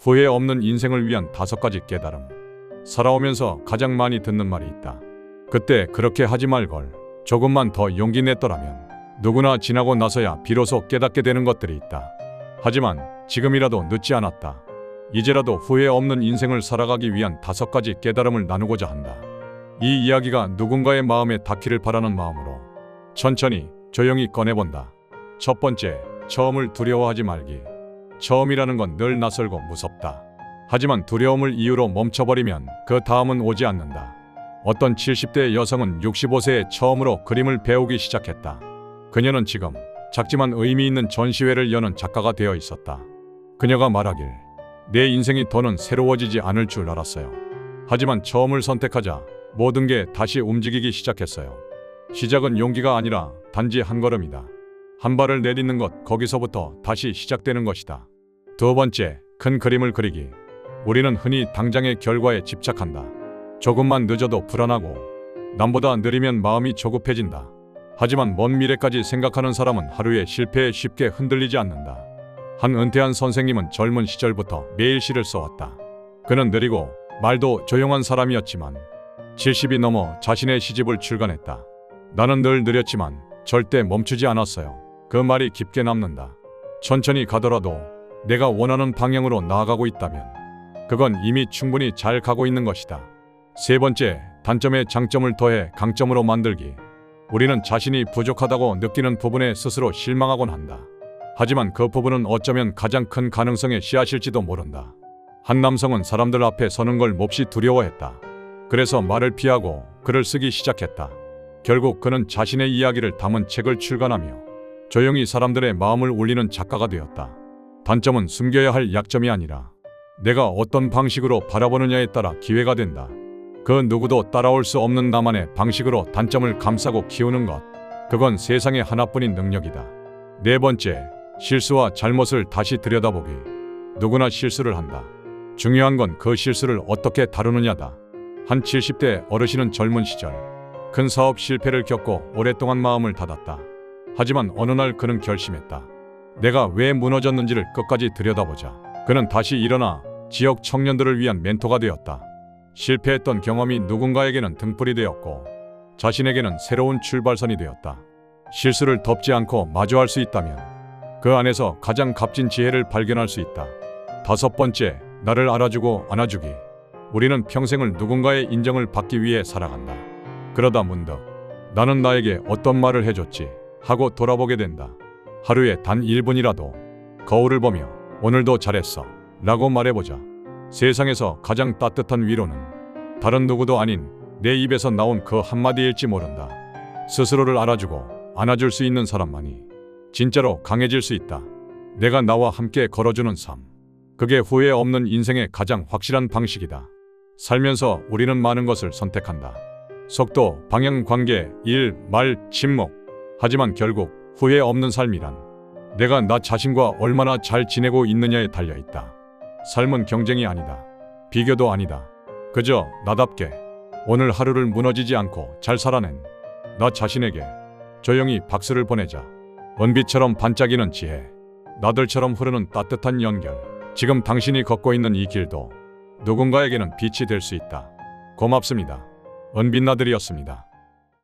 후회 없는 인생을 위한 다섯 가지 깨달음. 살아오면서 가장 많이 듣는 말이 있다. 그때 그렇게 하지 말걸. 조금만 더 용기 냈더라면 누구나 지나고 나서야 비로소 깨닫게 되는 것들이 있다. 하지만 지금이라도 늦지 않았다. 이제라도 후회 없는 인생을 살아가기 위한 다섯 가지 깨달음을 나누고자 한다. 이 이야기가 누군가의 마음에 닿기를 바라는 마음으로 천천히 조용히 꺼내본다. 첫 번째, 처음을 두려워하지 말기. 처음이라는 건 늘 낯설고 무섭다. 하지만 두려움을 이유로 멈춰버리면 그 다음은 오지 않는다. 어떤 70대 여성은 65세에 처음으로 그림을 배우기 시작했다. 그녀는 지금 작지만 의미 있는 전시회를 여는 작가가 되어 있었다. 그녀가 말하길 내 인생이 더는 새로워지지 않을 줄 알았어요. 하지만 처음을 선택하자 모든 게 다시 움직이기 시작했어요. 시작은 용기가 아니라 단지 한 걸음이다. 한 발을 내딛는 것 거기서부터 다시 시작되는 것이다. 두 번째, 큰 그림을 그리기. 우리는 흔히 당장의 결과에 집착한다. 조금만 늦어도 불안하고 남보다 느리면 마음이 조급해진다. 하지만 먼 미래까지 생각하는 사람은 하루의 실패에 쉽게 흔들리지 않는다. 한 은퇴한 선생님은 젊은 시절부터 매일 시를 써왔다. 그는 느리고 말도 조용한 사람이었지만 70이 넘어 자신의 시집을 출간했다. 나는 늘 느렸지만 절대 멈추지 않았어요. 그 말이 깊게 남는다. 천천히 가더라도 내가 원하는 방향으로 나아가고 있다면 그건 이미 충분히 잘 가고 있는 것이다. 세 번째, 단점에 장점을 더해 강점으로 만들기. 우리는 자신이 부족하다고 느끼는 부분에 스스로 실망하곤 한다. 하지만 그 부분은 어쩌면 가장 큰 가능성의 씨앗일지도 모른다. 한 남성은 사람들 앞에 서는 걸 몹시 두려워했다. 그래서 말을 피하고 글을 쓰기 시작했다. 결국 그는 자신의 이야기를 담은 책을 출간하며 조용히 사람들의 마음을 울리는 작가가 되었다. 단점은 숨겨야 할 약점이 아니라 내가 어떤 방식으로 바라보느냐에 따라 기회가 된다. 그 누구도 따라올 수 없는 나만의 방식으로 단점을 감싸고 키우는 것. 그건 세상에 하나뿐인 능력이다. 네 번째, 실수와 잘못을 다시 들여다보기. 누구나 실수를 한다. 중요한 건 그 실수를 어떻게 다루느냐다. 한 70대 어르신은 젊은 시절 큰 사업 실패를 겪고 오랫동안 마음을 닫았다. 하지만 어느 날 그는 결심했다. 내가 왜 무너졌는지를 끝까지 들여다보자. 그는 다시 일어나 지역 청년들을 위한 멘토가 되었다. 실패했던 경험이 누군가에게는 등불이 되었고 자신에게는 새로운 출발선이 되었다. 실수를 덮지 않고 마주할 수 있다면 그 안에서 가장 값진 지혜를 발견할 수 있다. 다섯 번째, 나를 알아주고 안아주기. 우리는 평생을 누군가의 인정을 받기 위해 살아간다. 그러다 문득 나는 나에게 어떤 말을 해줬지 하고 돌아보게 된다. 하루에 단 1분이라도 거울을 보며 오늘도 잘했어 라고 말해보자. 세상에서 가장 따뜻한 위로는 다른 누구도 아닌 내 입에서 나온 그 한마디일지 모른다. 스스로를 알아주고 안아줄 수 있는 사람만이 진짜로 강해질 수 있다. 내가 나와 함께 걸어주는 삶. 그게 후회 없는 인생의 가장 확실한 방식이다. 살면서 우리는 많은 것을 선택한다. 속도, 방향, 관계, 일, 말, 침묵. 하지만 결국 후회 없는 삶이란 내가 나 자신과 얼마나 잘 지내고 있느냐에 달려 있다. 삶은 경쟁이 아니다. 비교도 아니다. 그저 나답게 오늘 하루를 무너지지 않고 잘 살아낸 나 자신에게 조용히 박수를 보내자. 은빛처럼 반짝이는 지혜, 나들처럼 흐르는 따뜻한 연결. 지금 당신이 걷고 있는 이 길도 누군가에게는 빛이 될 수 있다. 고맙습니다. 은빛나들이었습니다.